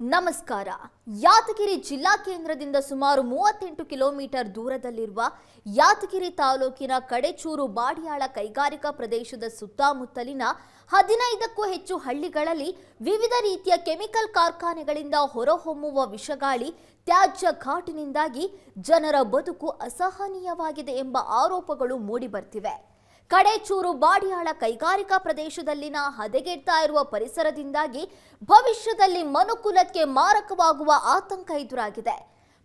ನಮಸ್ಕಾರ. ಯಾದಗಿರಿ ಜಿಲ್ಲಾ ಕೇಂದ್ರದಿಂದ ಸುಮಾರು ಮೂವತ್ತೆಂಟು ಕಿಲೋಮೀಟರ್ ದೂರದಲ್ಲಿರುವ ಯಾದಗಿರಿ ತಾಲೂಕಿನ ಕಡೆಚೂರು ಬಾಡಿಯಾಳ ಕೈಗಾರಿಕಾ ಪ್ರದೇಶದ ಸುತ್ತಮುತ್ತಲಿನ ಹದಿನೈದಕ್ಕೂ ಹೆಚ್ಚು ಹಳ್ಳಿಗಳಲ್ಲಿ ವಿವಿಧ ರೀತಿಯ ಕೆಮಿಕಲ್ ಕಾರ್ಖಾನೆಗಳಿಂದ ಹೊರಹೊಮ್ಮುವ ವಿಷಗಾಳಿ ತ್ಯಾಜ್ಯ ಘಾಟಿನಿಂದಾಗಿ ಜನರ ಬದುಕು ಅಸಹನೀಯವಾಗಿದೆ ಎಂಬ ಆರೋಪಗಳು ಮೂಡಿಬರ್ತಿವೆ. ಕಡೆಚೂರು ಬಾಡಿಯಾಳ ಕೈಗಾರಿಕಾ ಪ್ರದೇಶದಲ್ಲಿನ ಹದಗೆಡ್ತಾ ಇರುವ ಪರಿಸರದಿಂದಾಗಿ ಭವಿಷ್ಯದಲ್ಲಿ ಮನುಕುಲಕ್ಕೆ ಮಾರಕವಾಗುವ ಆತಂಕ ಎದುರಾಗಿದೆ.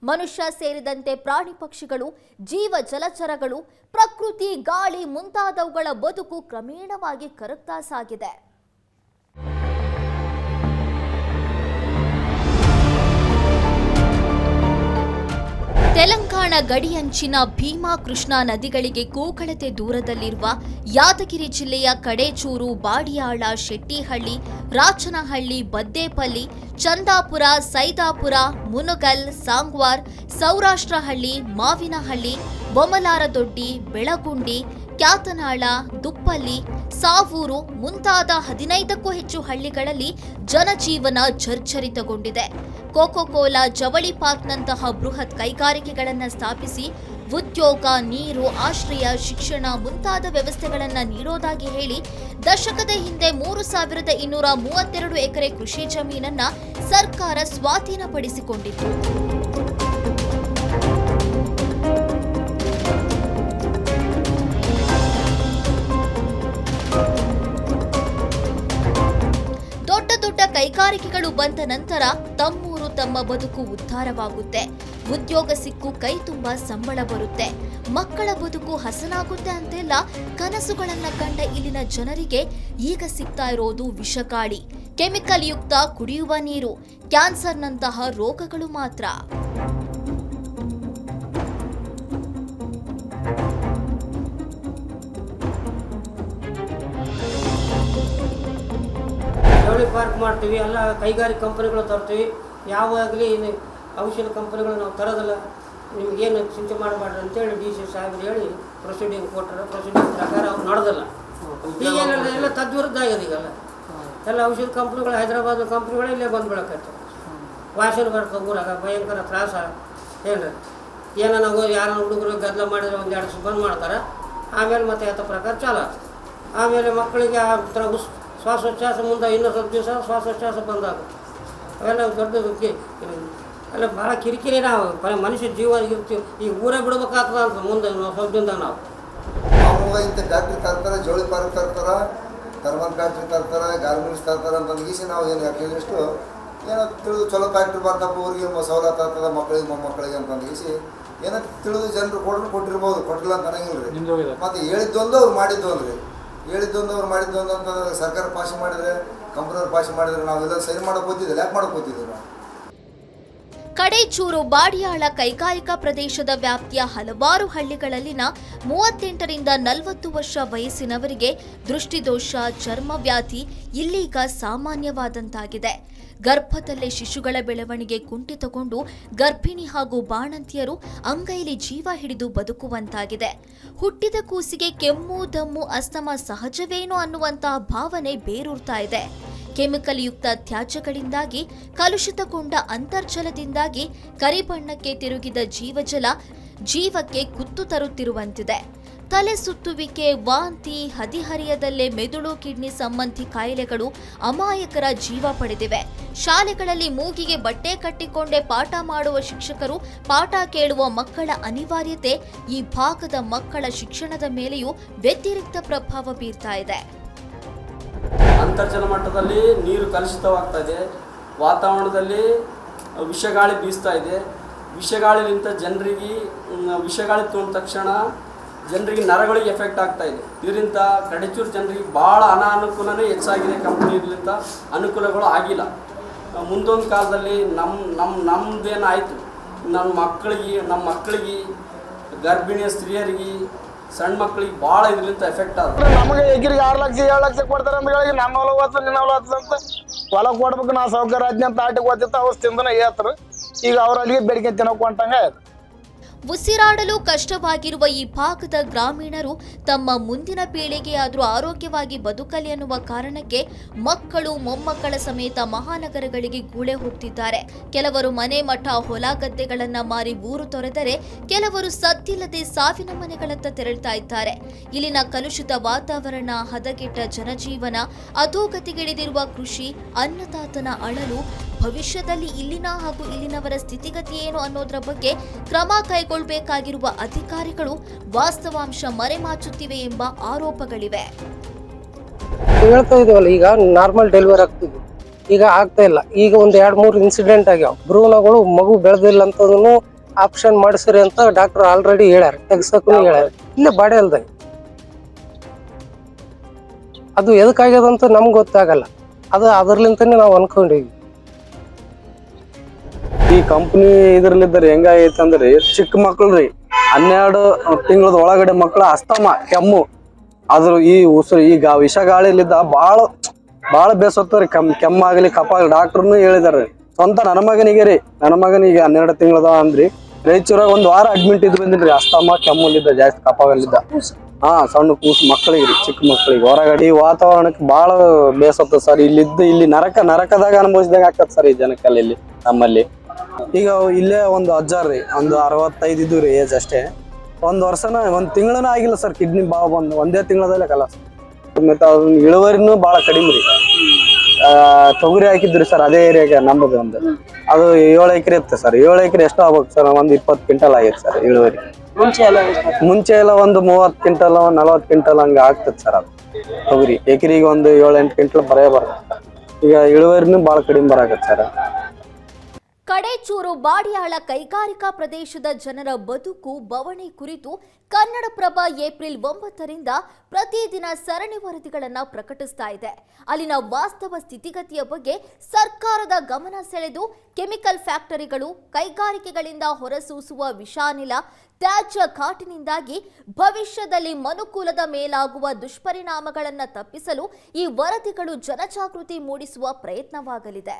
ಮನುಷ್ಯ ಸೇರಿದಂತೆ ಪ್ರಾಣಿ ಪಕ್ಷಿಗಳು, ಜೀವ ಜಲಚರಗಳು, ಪ್ರಕೃತಿ, ಗಾಳಿ ಮುಂತಾದವುಗಳ ಬದುಕು ಕ್ರಮೇಣವಾಗಿ ಕರಗ್ತಾ ಸಾಗಿದೆ. ತೆಲಂಗಾಣ ಗಡಿಯಂಚಿನ ಭೀಮಾ ಕೃಷ್ಣಾ ನದಿಗಳಿಗೆ ಕೂಕಳತೆ ದೂರದಲ್ಲಿರುವ ಯಾದಗಿರಿ ಜಿಲ್ಲೆಯ ಕಡೇಚೂರು, ಬಾಡಿಯಾಳ, ಶೆಟ್ಟಿಹಳ್ಳಿ, ರಾಚನಹಳ್ಳಿ, ಬದ್ದೇಪಲ್ಲಿ, ಚಂದಾಪುರ, ಸೈದಾಪುರ, ಮುನಗಲ್, ಸಾಂಗ್ವಾರ್, ಸೌರಾಷ್ಟ್ರಹಳ್ಳಿ, ಮಾವಿನಹಳ್ಳಿ ಬೊಮಲಾರದೊಡ್ಡಿ ಬೆಳಗುಂಡಿ, ಕ್ಯಾತನಾಳ, ದುಪ್ಪಲ್ಲಿ ಸಾವೂರು ಮುಂತಾದ ಹದಿನೈದಕ್ಕೂ ಹೆಚ್ಚು ಹಳ್ಳಿಗಳಲ್ಲಿ ಜನಜೀವನ ಜರ್ಜರಿತಗೊಂಡಿದೆ. ಕೋಕೋ ಕೋಲಾ ಜವಳಿ ಪಾರ್ಕ್ನಂತಹ ಬೃಹತ್ ಕೈಗಾರಿಕೆಗಳನ್ನು ಸ್ಥಾಪಿಸಿ ಉದ್ಯೋಗ, ನೀರು, ಆಶ್ರಯ, ಶಿಕ್ಷಣ ಮುಂತಾದ ವ್ಯವಸ್ಥೆಗಳನ್ನು ನೀಡೋದಾಗಿ ಹೇಳಿ ದಶಕದ ಹಿಂದೆ ಮೂರು ಸಾವಿರದ ಇನ್ನೂರ ಮೂವತ್ತೆರಡು ಎಕರೆ ಕೃಷಿ ಜಮೀನನ್ನ ಸರ್ಕಾರ ಸ್ವಾಧೀನಪಡಿಸಿಕೊಂಡಿತ್ತು. ಕೈಗಾರಿಕೆಗಳು ಬಂದ ನಂತರ ತಮ್ಮೂರು ತಮ್ಮ ಬದುಕು ಉದ್ಧಾರವಾಗುತ್ತೆ. ಉದ್ಯೋಗ ಸಿಕ್ಕು ಕೈ ತುಂಬ ಸಂಬಳ ಬರುತ್ತೆ. ಮಕ್ಕಳ ಬದುಕು ಹಸನಾಗುತ್ತೆ ಅಂತೆಲ್ಲ ಕನಸುಗಳನ್ನ ಕಂಡ ಇಲ್ಲಿನ ಜನರಿಗೆ ಈಗ ಸಿಗ್ತಾ ಇರೋದು ವಿಷಕಾಳಿ ಕೆಮಿಕಲ್ ಯುಕ್ತ ಕುಡಿಯುವ ನೀರು, ಕ್ಯಾನ್ಸರ್ನಂತಹ ರೋಗಗಳು ಮಾತ್ರ. ಜವಳಿ ಪಾರ್ಕ್ ಮಾಡ್ತೀವಿ, ಎಲ್ಲ ಕೈಗಾರಿಕೆ ಕಂಪನಿಗಳು ತರ್ತೀವಿ. ಯಾವಾಗಲಿ ಔಷಧ ಕಂಪನಿಗಳು ನಾವು ತರೋದಿಲ್ಲ ನಿಮಗೇನು ಚಿಂತೆ ಮಾಡಬೇಡ್ರಿ ಅಂತೇಳಿ ಡಿ ಸಿ ಸಾಹೇಬ್ರು ಹೇಳಿ ಪ್ರೊಸೀಡಿಂಗ್ ಕೊಟ್ಟರೆ ಪ್ರೊಸೀಡಿಂಗ್ ಪ್ರಕಾರ ಅವ್ರು ನಡೆದಿಲ್ಲ. ಈಗೇನೆಲ್ಲ ಎಲ್ಲ ತದ್ವಿರುದ್ಧ ಆಗ್ಯದ ಈಗೆಲ್ಲ. ಎಲ್ಲ ಔಷಧ ಕಂಪ್ನಿಗಳು, ಹೈದರಾಬಾದ್ ಕಂಪ್ನಿಗಳು ಇಲ್ಲೇ ಬಂದ್ಬಿಡಕತ್ತೆ ವಾಸನೆ ಊರಾಗ ಭಯಂಕರ ತ್ರಾಸ. ಏನು ಏನೋ ನಾವು ಯಾರೋ ಹುಡುಗರು ಗದ್ದಲ ಮಾಡಿದ್ರೆ ಒಂದು ಎರಡು ಬಂದ್ ಮಾಡ್ತಾರೆ. ಆಮೇಲೆ ಮತ್ತೆ ಯಾವ ಪ್ರಕಾರ ಚಾಲ ಆಮೇಲೆ ಮಕ್ಕಳಿಗೆ ಆ ಥರ ಉಸ್ ಶ್ವಾಸೋಚ್ಛ್ವಾಸ ಮುಂದೆ ಇನ್ನೂ ಸ್ವಲ್ಪ ದಿವಸ ಶ್ವಾಸೋಚ್ಛ್ವಾಸ ಬಂದಾಗ ಅವೆಲ್ಲ ದೊಡ್ಡ ಕಿ- ಎಲ್ಲ ಭಾಳ ಕಿರಿಕಿರಿ ನಾವು. ಮನುಷ್ಯ ಜೀವ ಇರ್ತೀವಿ. ಈ ಊರೇ ಬಿಡ್ಬೇಕಾಗ್ತದ ಅಂತ ಮುಂದೆ ನಾವು ಸ್ವಲ್ಪ ದಿನದಾಗ ನಾವು ಇಂಥ ಫ್ಯಾಕ್ಟ್ರಿ ತರ್ತಾರೆ ಜೋಳಿ ಪಾರ್ಕ್ ತರ್ತಾರೆ ಥರ್ಮಲ್ ಫ್ಯಾಕ್ಟ್ರಿ ತರ್ತಾರೆ ಗಾರ್ಮೆಂಟ್ಸ್ ತರ್ತಾರೆ ಅಂತ ಗೀಸಿ ನಾವು ಏನು ಕೇಳಿದಷ್ಟು ಏನೋ ತಿಳಿದು ಚಲೋ ಫ್ಯಾಕ್ಟ್ರಿ ಬರ್ತಪ್ಪ ಊರಿಗೆ ಮ- ಸವಲತ್ತು ಆಗ್ತದೆ ಮಕ್ಕಳಿಗೆ ಮೊಮ್ಮಕ್ಕಳಿಗೆ ಅಂತ ಗೀಸಿ ಏನೋ ತಿಳಿದು ಜನರು ಕೊಟ್ಟರು ಕೊಟ್ಟಿರ್ಬೋದು. ಕೊಟ್ಟಿಲ್ಲ ಅಂತ ಅನ್ನಂಗಿಲ್ಲ ರೀ. ಮತ್ತು ಹೇಳಿದ್ದೊಂದು ಅವ್ರು ಮಾಡಿದ್ದು ರೀ. ಹೇಳಿದ್ದೊಂದು ಅವ್ರು ಮಾಡಿದ್ದೊಂದು ಅಂತ ಸರ್ಕಾರ ಪಾಸ್ ಮಾಡಿದ್ರೆ, ಕಂಪ್ನಿಯವ್ರು ಪಾಸ್ ಮಾಡಿದ್ರೆ ನಾವೆಲ್ಲ ಸರಿ ಮಾಡೋಕೆ ಗೊತ್ತಿದ್ದಿಲ್ಲ ಯಾಕೆ ಮಾಡೋಕೆ ಗೊತ್ತಿದ್ದೀವಿ ನಾವು. ಕಡೇಚೂರು ಬಾಡಿಯಾಳ ಕೈಗಾರಿಕಾ ಪ್ರದೇಶದ ವ್ಯಾಪ್ತಿಯ ಹಲವಾರು ಹಳ್ಳಿಗಳಲ್ಲಿನ ಮೂವತ್ತೆಂಟರಿಂದ ನಲವತ್ತು ವರ್ಷ ವಯಸ್ಸಿನವರಿಗೆ ದೃಷ್ಟಿದೋಷ, ಚರ್ಮವ್ಯಾಧಿ, ಇಲ್ಲೀಗ ಸಾಮಾನ್ಯವಾದಂತಾಗಿದೆ. ಗರ್ಭದಲ್ಲೇ ಶಿಶುಗಳ ಬೆಳವಣಿಗೆ ಕುಂಠಿತಗೊಂಡು ಗರ್ಭಿಣಿ ಹಾಗೂ ಬಾಣಂತಿಯರು ಅಂಗೈಲಿ ಜೀವ ಹಿಡಿದು ಬದುಕುವಂತಾಗಿದೆ. ಹುಟ್ಟಿದ ಕೂಸಿಗೆ ಕೆಮ್ಮು, ದಮ್ಮು, ಅಸ್ತಮ ಸಹಜವೇನೋ ಅನ್ನುವಂತಹ ಭಾವನೆ ಬೇರೂರ್ತಾ ಇದೆ. ಕೆಮಿಕಲ್ ಯುಕ್ತ ತ್ಯಾಜ್ಯಗಳಿಂದಾಗಿ, ಕಲುಷಿತಗೊಂಡ ಅಂತರ್ಜಲದಿಂದಾಗಿ ಕರಿಬಣ್ಣಕ್ಕೆ ತಿರುಗಿದ ಜೀವಜಲ ಜೀವಕ್ಕೆ ಕುತ್ತು ತರುತ್ತಿರುವಂತಿದೆ. ತಲೆ ಸುತ್ತುವಿಕೆ, ವಾಂತಿ, ಹದಿಹರಿಯದಲ್ಲೇ ಮೆದುಳು, ಕಿಡ್ನಿ ಸಂಬಂಧಿ ಕಾಯಿಲೆಗಳು ಅಮಾಯಕರ ಜೀವ ಪಡೆದಿವೆ. ಶಾಲೆಗಳಲ್ಲಿ ಮೂಗಿಗೆ ಬಟ್ಟೆ ಕಟ್ಟಿಕೊಂಡೇ ಪಾಠ ಮಾಡುವ ಶಿಕ್ಷಕರು, ಪಾಠ ಕೇಳುವ ಮಕ್ಕಳ ಅನಿವಾರ್ಯತೆ ಈ ಭಾಗದ ಮಕ್ಕಳ ಶಿಕ್ಷಣದ ಮೇಲೆಯೂ ವ್ಯತಿರಿಕ್ತ ಪ್ರಭಾವ ಬೀರ್ತಾ ಇದೆ. ಅಂತರ್ಜಲ ಮಟ್ಟದಲ್ಲಿ ನೀರು ಕಲುಷಿತವಾಗ್ತಾ ಇದೆ. ವಾತಾವರಣದಲ್ಲಿ ವಿಷಗಾಳಿ ಬೀಸ್ತಾ ಇದೆ. ವಿಷಗಾಳಿಲಿಂತ ಜನರಿಗೆ, ವಿಷಗಾಳಿ ತೊಗೊಂಡ ತಕ್ಷಣ ಜನರಿಗೆ ನರಗಳಿಗೆ ಎಫೆಕ್ಟ್ ಆಗ್ತಾ ಇದೆ. ಇದರಿಂದ ಕಡೆಚೂರು ಜನರಿಗೆ ಭಾಳ ಅನಾನುಕೂಲನೇ ಹೆಚ್ಚಾಗಿದೆ ಕಂಪ್ನಿಲಿಂದ ಅನುಕೂಲಗಳು ಆಗಿಲ್ಲ. ಮುಂದೊಂದು ಕಾಲದಲ್ಲಿ ನಮ್ಮ ನಮ್ಮ ನಮ್ಮದೇನಾಯಿತು ನಮ್ಮ ಮಕ್ಕಳಿಗೆ ನಮ್ಮ ಮಕ್ಕಳಿಗೆ, ಗರ್ಭಿಣಿಯ ಸ್ತ್ರೀಯರಿಗೆ ಸಣ್ಣ ಮಕ್ಕಳಿಗೆ ಭಾಳ ಇದರಿಂದ ಎಫೆಕ್ಟ್ ಆದ. ನಮಗೆ ಎಗಿರಿಗೆ ಆರು ಲಕ್ಷ, ಏಳು ಲಕ್ಷ ಕೊಡ್ತಾರೆ ಹೇಳಿ ನಮ್ಮ ಹೊಲ ನಿನ್ನ ಹೊಲ ಅಂತ ಹೊಲ ಕೊಡ್ಬೇಕು, ನಾ ಸೌಕರ್ಯ ಆಜ್ಞೆ ಅಂತ ಆಟಿಗೆ ಓದಿತ್ತು ಅವ್ರು ತಿಂದನ ಏತ್ರು. ಈಗ ಅವ್ರ ಅಲ್ಲಿಗೆ ಬೆಳಿಗ್ಗೆ ತಿನ್ನೋಕೆ ಹೊಂಟಂಗೆ ಆಯ್ತು. ಉಸಿರಾಡಲು ಕಷ್ಟವಾಗಿರುವ ಈ ಭಾಗದ ಗ್ರಾಮೀಣರು ತಮ್ಮ ಮುಂದಿನ ಪೀಳಿಗೆಯಾದರೂ ಆರೋಗ್ಯವಾಗಿ ಬದುಕಲಿ ಅನ್ನುವ ಕಾರಣಕ್ಕೆ ಮಕ್ಕಳು, ಮೊಮ್ಮಕ್ಕಳ ಸಮೇತ ಮಹಾನಗರಗಳಿಗೆ ಗೂಳೆ ಹೋಗ್ತಿದ್ದಾರೆ. ಕೆಲವರು ಮನೆ ಮಠ, ಹೊಲ ಗದ್ದೆಗಳನ್ನ ಮಾರಿ ಊರು ತೊರೆದರೆ ಕೆಲವರು ಸದ್ದಿಲ್ಲದೆ ಸಾವಿನ ಮನೆಗಳತ್ತ ತೆರಳ್ತಾ ಇದ್ದಾರೆ. ಇಲ್ಲಿನ ಕಲುಷಿತ ವಾತಾವರಣ, ಹದಗೆಟ್ಟ ಜನಜೀವನ, ಅಧೋಗತಿಗಿಳಿದಿರುವ ಕೃಷಿ, ಅನ್ನದಾತನ ಅಳಲು ಭವಿಷ್ಯದಲ್ಲಿ ಇಲ್ಲಿನ ಹಾಗೂ ಇಲ್ಲಿನವರ ಸ್ಥಿತಿಗತಿ ಏನು ಅನ್ನೋದರ ಬಗ್ಗೆ ಕ್ರಮ ಕೈಗೊಳ್ಳಬೇಕಾಗಿರುವ ಅಧಿಕಾರಿಗಳು ವಾಸ್ತವಾಂಶ ಮರೆಮಾಚುತ್ತಿವೆ ಎಂಬ ಆರೋಪಗಳಿವೆ. ಹೇಳ್ತಾ ಇದೀವಲ್ಲ ಈಗ ನಾರ್ಮಲ್ ಡೆಲಿವರಿ ಆಗ್ತಿದ್ವಿ ಈಗ ಆಗ್ತಾ ಇಲ್ಲ. ಈಗ ಒಂದು ಎರಡು ಮೂರು ಇನ್ಸಿಡೆಂಟ್ ಆಗ್ಯಾವ. ಭ್ರೂಣಗಳು ಮಗು ಬೆಳೆದಿಲ್ಲ ಅಂತದನ್ನು ಆಪ್ಷನ್ ಮಾಡಿಸ್ರಿ ಅಂತ ಡಾಕ್ಟರ್ ಆಲ್ರೆಡಿ ಹೇಳ್ಯಾರ. ತೆಗ್ಸಕ್ಕೂ ಹೇಳ್ಯಾರ. ಇಲ್ಲ ಬಾಡಿ ಅಲ್ದ. ಅದು ಎದಕ್ಕಾಗ್ಯದಂತ ನಮ್ಗೆ ಗೊತ್ತಾಗಲ್ಲ. ಅದು ಅದರ್ಲಿಂತನೇ ನಾವು ಅನ್ಕೊಂಡಿವಿ ಈ ಕಂಪ್ನಿ ಇದ್ರಲ್ಲಿದ್ದಾರೆ ಹೆಂಗಾಗೈತೆ ಅಂದ್ರೆ ಚಿಕ್ಕ ಮಕ್ಳು ರೀ. ಹನ್ನೆರಡು ತಿಂಗಳದ ಒಳಗಡೆ ಮಕ್ಳ ಅಸ್ತಮ, ಕೆಮ್ಮು. ಆದ್ರೂ ಈ ಉಸಿರು ಈಗ ವಿಷ ಗಾಳಿಲಿದ್ದ ಬಾಳ ಭಾಳ ಬೇಸತ್ತವ್ರಿ ಕೆಮ್ ಕೆಮ್ಮಾಗಲಿ ಕಪ್ಪ ಡಾಕ್ಟರ್ನು ಹೇಳಿದಾರೆ. ಸ್ವಂತ ನನ್ನ ಮಗನಿಗೆ ರೀ. ನನ್ನ ಮಗನಿಗೆ ಹನ್ನೆರಡು ತಿಂಗಳದ ಅಂದ್ರಿ. ರಾಯಚೂರಾಗ ಒಂದು ವಾರ ಅಡ್ಮಿಟ್ ಇದ್ದು ಬಂದಿನ್ರಿ ಅಸ್ತಮ, ಕೆಮ್ಮಲ್ಲಿದ್ದ, ಜಾಸ್ತಿ ಕಪ್ಪಾಗಲಿದ್ದ ಹಾ, ಸಣ್ಣ ಕೂಸು ಮಕ್ಕಳಿಗೆ ರೀ, ಚಿಕ್ಕ ಮಕ್ಕಳಿಗೆ ಹೊರಗಡೆ ಈ ವಾತಾವರಣಕ್ಕೆ ಬಾಳ ಬೇಸತ್ತ ಸರ್. ಇಲ್ಲಿದ್ದು ಇಲ್ಲಿ ನರಕ ನರಕದಾಗ ಅನುಭವಿಸಿದಾಗ ಆಗ್ತದೆ ಸರ್ ಈ ಜನಕ್ಕೆ ಇಲ್ಲಿ ನಮ್ಮಲ್ಲಿ. ಈಗ ಇಲ್ಲೇ ಒಂದು ಅಜ್ಜಾರ್ ರೀ ಒಂದು ಅರವತ್ತೈದು ಇದ್ದು ರೀ ಏಜ್ ಅಷ್ಟೇ. ಒಂದು ವರ್ಷನ ಒಂದು ತಿಂಗಳನ ಆಗಿಲ್ಲ ಸರ್ ಕಿಡ್ನಿ ಬಾವು ಬಂದು ಒಂದೇ ತಿಂಗಳದಲ್ಲೇ ಕಲ. ಮತ್ತೆ ಅದನ್ನ ಇಳುವರಿನೂ ಭಾಳ ಕಡಿಮೆ ರೀ. ತೊಗರಿ ಹಾಕಿದ್ರಿ ಸರ್ ಅದೇ ಏರಿಯಾಗೆ ನಮ್ಮದು ಒಂದು. ಅದು ಏಳು ಎಕರೆ ಇತ್ತು ಸರ್ ಏಳು ಎಕರೆ ಎಷ್ಟು ಆಗ್ಬೇಕು ಸರ್ ಒಂದು ಇಪ್ಪತ್ತು ಕ್ವಿಂಟಲ್ ಆಗೈತೆ ಸರ್ ಇಳುವರಿ. ಮುಂಚೆ ಎಲ್ಲ ಒಂದು ಮೂವತ್ತು ಕ್ವಿಂಟಲ್ ನಲವತ್ತು ಕ್ವಿಂಟಲ್ ಹಂಗೆ ಆಗ್ತದೆ ಸರ್ ಅದು. ತೊಗರಿ ಎಕರೆಗೆ ಒಂದು ಏಳು ಎಂಟು ಕ್ವಿಂಟಲ್ ಬರೇ ಬರುತ್ತೆ ಈಗ ಇಳುವರಿನೂ ಭಾಳ ಕಡಿಮೆ ಬರಾಕತ್ತೆ ಸರ್ ಕಡೇಚೂರು ಬಾಡಿಯಾಳ ಕೈಗಾರಿಕಾ ಪ್ರದೇಶದ ಜನರ ಬದುಕು ಬವಣೆ ಕುರಿತು ಕನ್ನಡಪ್ರಭ ಏಪ್ರಿಲ್ ಒಂಬತ್ತರಿಂದ ಪ್ರತಿದಿನ ಸರಣಿ ವರದಿಗಳನ್ನು ಪ್ರಕಟಿಸ್ತಾ ಇದೆ. ಅಲ್ಲಿನ ವಾಸ್ತವ ಸ್ಥಿತಿಗತಿಯ ಬಗ್ಗೆ ಸರ್ಕಾರದ ಗಮನ ಸೆಳೆದು ಕೆಮಿಕಲ್ ಫ್ಯಾಕ್ಟರಿಗಳು, ಕೈಗಾರಿಕೆಗಳಿಂದ ಹೊರಸೂಸುವ ವಿಷಾನಿಲ, ತ್ಯಾಜ್ಯ ಕಾಟಿನಿಂದಾಗಿ ಭವಿಷ್ಯದಲ್ಲಿ ಮನುಕುಲದ ಮೇಲಾಗುವ ದುಷ್ಪರಿಣಾಮಗಳನ್ನು ತಪ್ಪಿಸಲು ಈ ವರದಿಗಳು ಜನಜಾಗೃತಿ ಮೂಡಿಸುವ ಪ್ರಯತ್ನವಾಗಲಿದೆ.